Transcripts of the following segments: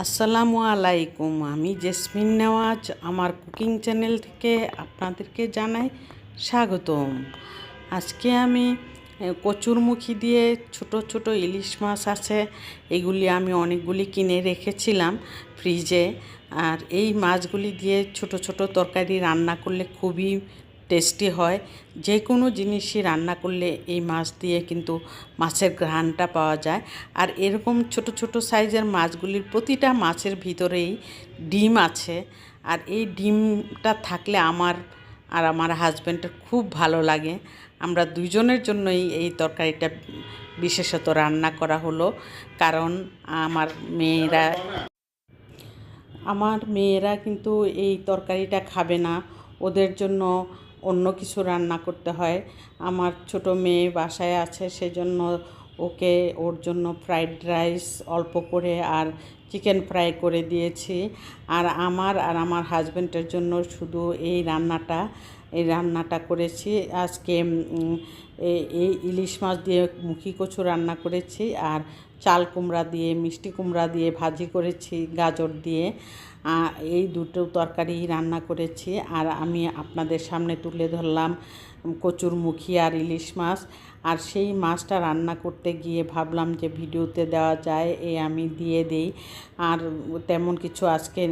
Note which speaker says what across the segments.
Speaker 1: আসসালামু আলাইকুম। আমি জেসমিন নেওয়াজ, আমার কুকিং চ্যানেল থেকে আপনাদেরকে জানাই স্বাগতম। আজকে আমি কচুরমুখী দিয়ে ছোট ছোট ইলিশ মাছ আছে, এগুলি আমি অনেকগুলি কিনে রেখেছিলাম ফ্রিজে। আর এই মাছগুলি দিয়ে ছোট ছোট তরকারি রান্না করলে খুবই টেস্টি হয়। যে কোনো জিনিসই রান্না করলে এই মাছ দিয়ে কিন্তু মাছের ঘ্রাণটা পাওয়া যায়। আর এরকম ছোট ছোট সাইজের মাছগুলির প্রতিটা মাছের ভিতরেই ডিম আছে। আর এই ডিমটা থাকলে আমার আর আমার হাজব্যান্ডের খুব ভালো লাগে। আমরা দুজনের জন্যই এই তরকারিটা বিশেষত রান্না করা হলো। কারণ আমার মেয়েরা আমার মেয়েরা কিন্তু এই তরকারিটা খাবে না। ওদের জন্য অন্য কিছু রান্না করতে হয়। আমার ছোট মেয়ে বাসায় আছে, সেজন্য ওকে ওর জন্য ফ্রাইড রাইস অল্প করে আর চিকেন ফ্রাই করে দিয়েছি। আর আমার আর আমার হাজব্যান্ডের জন্য শুধু এই রান্নাটা এই রান্নাটা করেছি। আজকে এই ইলিশ মাছ দিয়ে মুখি কচু রান্না করেছি আর চাল কুমড়া দিয়ে, মিষ্টি কুমড়া দিয়ে ভাজি করেছি গাজর দিয়ে। এই দুটো তরকারি রান্না করেছি আর আমি আপনাদের সামনে তুলে ধরলাম কচুর মুখি আর ইলিশ মাছ। আর সেই মাছটা রান্না করতে গিয়ে ভাবলাম যে ভিডিওতে দেওয়া যায়, এ আমি দিয়ে দেই। আর তেমন কিছু আজকে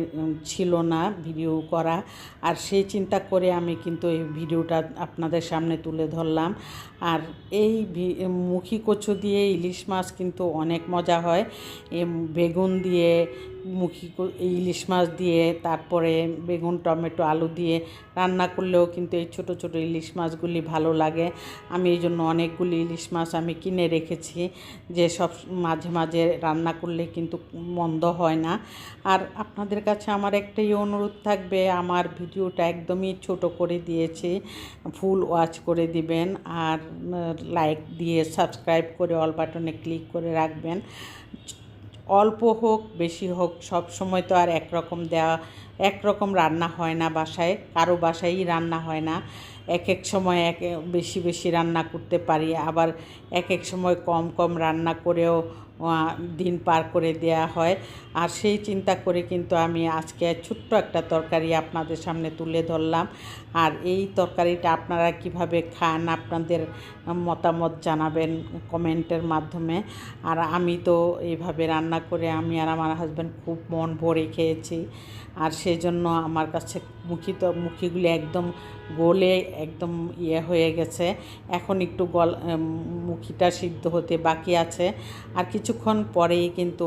Speaker 1: ছিল না ভিডিও করা। আর সেই চিন্তা করে আমি কিন্তু এই ভিডিওটা আপনাদের সামনে তুলে ধরলাম। আর এই মুখি কচু দিয়ে ইলিশ মাছ কিন্তু অনেক মজা হয়। এ বেগুন দিয়ে মুখি ইলিশ মাছ দিয়ে, তারপরে বেগুন, টমেটো, আলু দিয়ে রান্না করলেও কিন্তু এই ছোট ছোট ইলিশ মাছগুলি ভালো লাগে। আমি এই জন্য অনেকগুলি ইলিশ মাছ আমি কিনে রেখেছি, যে সব মাঝে মাঝে রান্না করলে কিন্তু মন্দ হয় না। আর আপনাদের কাছে আমার একটাই অনুরোধ থাকবে, আমার ভিডিওটা একদমই ছোট করে দিয়েছি, ফুল ওয়াচ করে দিবেন, আর লাইক দিয়ে সাবস্ক্রাইব করে অল বাটনে ক্লিক করে রাখবেন। অল্প হোক, বেশি হোক, সব সময় তো আর একরকম দেওয়া, একরকম রান্না হয় না বাসায়, কারও বাসায়ই রান্না হয় না। এক এক সময় এক বেশি বেশি রান্না করতে পারি, আবার এক এক সময় কম কম রান্না করেও দিন পার করে দেয়া হয়। আর সেই চিন্তা করে কিন্তু আমি আজকে ছোট্ট একটা তরকারি আপনাদের সামনে তুলে ধরলাম। আর এই তরকারিটা আপনারা কীভাবে খান আপনাদের মতামত জানাবেন কমেন্টের মাধ্যমে। আর আমি তো এইভাবে রান্না করে আমি আর আমার হাজব্যান্ড খুব মন ভরে খেয়েছি। আর সেই জন্য আমার কাছে মুখি তো, মুখিগুলি একদম গলে একদম ইয়ে হয়ে গেছে। এখন একটু গল মুখিটা সিদ্ধ হতে বাকি আছে। আর কিছুক্ষণ পরেই কিন্তু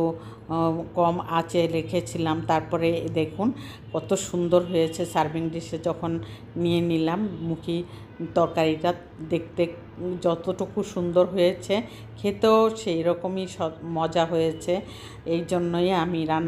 Speaker 1: কম আঁচে রেখেছিলাম। তারপরে দেখুন কত সুন্দর হয়েছে সার্ভিং ডিশে যখন নিয়ে নিলাম মুখি তরকারিটা। দেখতে যতটুকু সুন্দর হয়েছে, খেতেও সেই রকমই মজা হয়েছে। এই জন্যই আমি রান্না